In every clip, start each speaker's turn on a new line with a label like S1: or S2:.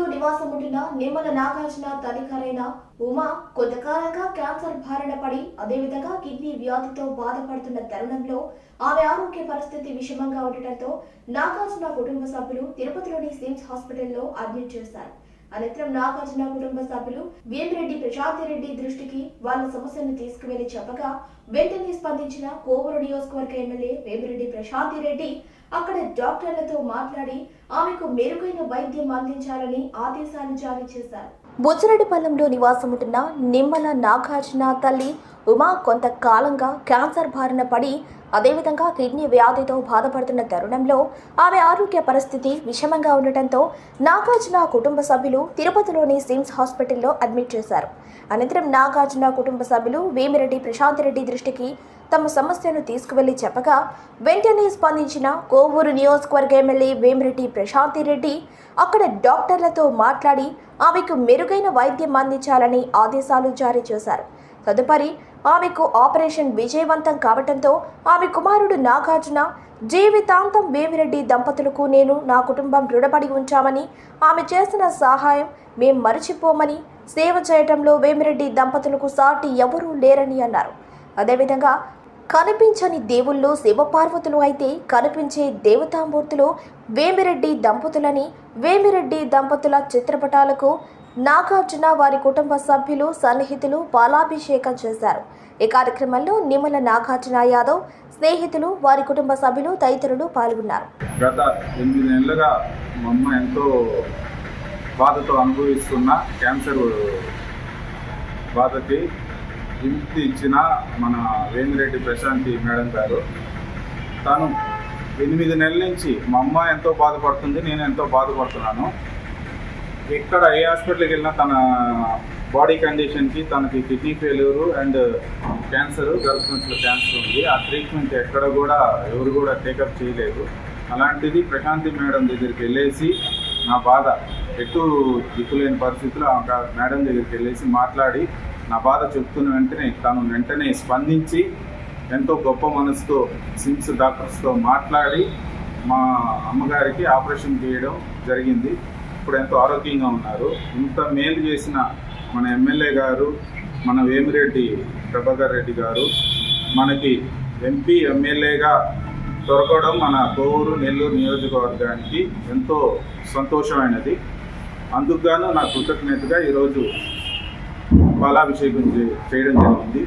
S1: పల్లంలో నివాసం ఉంటున్న నిమ్మల నాగార్జున తల్లిగారైన ఉమా కొంతకాలంగా క్యాన్సర్ బారిన పడి అదేవిధంగా కిడ్నీ వ్యాధితో బాధపడుతున్న తరుణంలో ఆమె ఆరోగ్య పరిస్థితి విషమంగా ఉండటంతో నాగార్జున కుటుంబ సభ్యులు తిరుపతిలోని సిమ్స్ హాస్పిటల్లో అడ్మిట్ చేశారు. అనంతరం నాగార్జున కుటుంబ సభ్యులు వేమిరెడ్డి ప్రశాంతి రెడ్డి దృష్టికి వాళ్ళ సమస్యను తీసుకువెళ్ళి చెప్పగా వెంటనే స్పందించిన కోవూరు నియోజకవర్గ ఎమ్మెల్యే వేమిరెడ్డి ప్రశాంతి రెడ్డి అక్కడ డాక్టర్లతో మాట్లాడి ఆమెకు మెరుగైన వైద్యం అందించాలని ఆదేశాలు జారీ చేశారు. బుచ్చిరెడ్డిపల్లంలో నివాసం ఉంటున్న నిమ్మల నాగార్జున తల్లి ఉమా కొంతకాలంగా క్యాన్సర్ బారిన పడి అదేవిధంగా కిడ్నీ వ్యాధితో బాధపడుతున్న తరుణంలో ఆమె ఆరోగ్య పరిస్థితి విషమంగా ఉండటంతో నాగార్జున కుటుంబ సభ్యులు తిరుపతిలోని సిమ్స్ హాస్పిటల్లో అడ్మిట్ చేశారు. అనంతరం నాగార్జున కుటుంబ సభ్యులు వేమిరెడ్డి ప్రశాంత్ రెడ్డి దృష్టికి తమ సమస్యను తీసుకువెళ్ళి చెప్పగా వెంటనే స్పందించిన కోవూరు నియోజకవర్గ ఎమ్మెల్యే వేమిరెడ్డి ప్రశాంతి రెడ్డి అక్కడ డాక్టర్లతో మాట్లాడి ఆమెకు మెరుగైన వైద్యం అందించాలని ఆదేశాలు జారీ చేశారు. తదుపరి ఆమెకు ఆపరేషన్ విజయవంతం కావటంతో ఆమె కుమారుడు నాగార్జున జీవితాంతం వేమిరెడ్డి దంపతులకు నేను నా కుటుంబం రుణపడి ఉంచామని ఆమె చేసిన సహాయం మేం మరచిపోమని సేవ చేయటంలో వేమిరెడ్డి దంపతులకు సాటి ఎవరూ లేరని అన్నారు. అదేవిధంగా కనిపించని దేవుళ్ళు శివపార్వతులు అయితే కనిపించే దేవతామూర్తులు వేమిరెడ్డి దంపతులని వేమిరెడ్డి దంపతుల చిత్రపటాలకు నాగార్జున వారి కుటుంబ సభ్యులు సన్నిహితులు పాలాభిషేకం చేశారు. ఈ కార్యక్రమంలో నిమ్మల నాగార్జున యాదవ్ స్నేహితులు వారి కుటుంబ సభ్యులు తదితరులు పాల్గొన్నారు.
S2: గత ఎనిమిది నెలలుగా మా అమ్మ ఎంతో బాధతో అనుభవిస్తున్న క్యాన్సర్ బాధకి విముక్తి ఇచ్చిన మన వేమిరెడ్డి ప్రశాంతి మేడం గారు. తను ఎనిమిది నెలల నుంచి మా అమ్మ ఎంతో బాధపడుతుంది నేను ఎంతో బాధపడుతున్నాను. ఎక్కడ ఏ హాస్పిటల్కి వెళ్ళినా తన బాడీ కండిషన్కి తనకి కిడ్నీ ఫెయిల్యూరు అండ్ క్యాన్సర్ గర్భసంచుల క్యాన్సర్ ఉంది. ఆ ట్రీట్మెంట్ ఎక్కడ కూడా ఎవరు కూడా టేకప్ చేయలేదు. అలాంటిది ప్రశాంతి మేడం దగ్గరికి వెళ్ళేసి నా బాధ ఎటు దిక్కులేని పరిస్థితుల్లో ఆ మేడం దగ్గరికి వెళ్ళేసి మాట్లాడి నా బాధ చెప్తున్న వెంటనే తను వెంటనే స్పందించి ఎంతో గొప్ప మనసుతో సిమ్స్ డాక్టర్స్తో మాట్లాడి మా అమ్మగారికి ఆపరేషన్ చేయడం జరిగింది. ఇప్పుడు ఎంతో ఆరోగ్యంగా ఉన్నారు. ఇంత మేలు చేసిన మన ఎమ్మెల్యే గారు మన వేమిరెడ్డి ప్రభాకర్ రెడ్డి గారు మనకి ఎంపీ ఎమ్మెల్యేగా దొరకడం మన కోవూరు నెల్లూరు నియోజకవర్గానికి ఎంతో సంతోషమైనది. అందుకుగాను నా కృతజ్ఞతగా ఈరోజు పాలాభిషేకం చేయడం జరిగింది.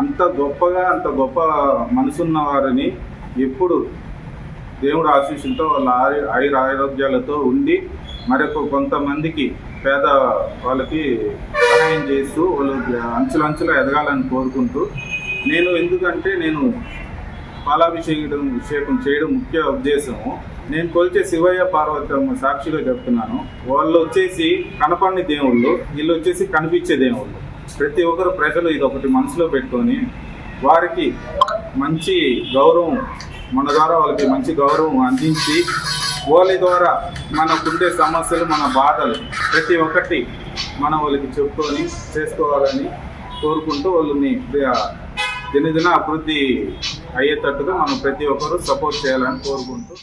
S2: అంత గొప్పగా అంత గొప్ప మనసున్న వారిని ఎప్పుడు దేవుడు ఆశీస్సులతో వాళ్ళ ఆయుర ఆరోగ్యాలతో ఉండి మరొక కొంతమందికి పేద వాళ్ళకి సహాయం చేస్తూ వాళ్ళు అంచులంచులో ఎదగాలని కోరుకుంటూ నేను ఎందుకంటే నేను పాలాభిషేకం అభిషేకం చేయడం ముఖ్య ఉద్దేశము నేను కొలిచే శివయ్య పార్వతమ్మ సాక్షిగా చెప్తున్నాను. వాళ్ళు వచ్చేసి కనపడిన దేవుళ్ళు వీళ్ళు వచ్చేసి కనిపించే దేవుళ్ళు. ప్రతి ఒక్కరు ప్రజలు ఇది ఒకటి మనసులో పెట్టుకొని వారికి మంచి గౌరవం మన ద్వారా వాళ్ళకి మంచి గౌరవం అందించి వాళ్ళ ద్వారా మనకుండే సమస్యలు మన బాధలు ప్రతి ఒక్కటి మనం వాళ్ళకి చెప్పుకొని చేసుకోవాలని కోరుకుంటూ వాళ్ళని దినదిన అభివృద్ధి అయ్యేటట్టుగా మనం ప్రతి ఒక్కరూ సపోర్ట్ చేయాలని కోరుకుంటూ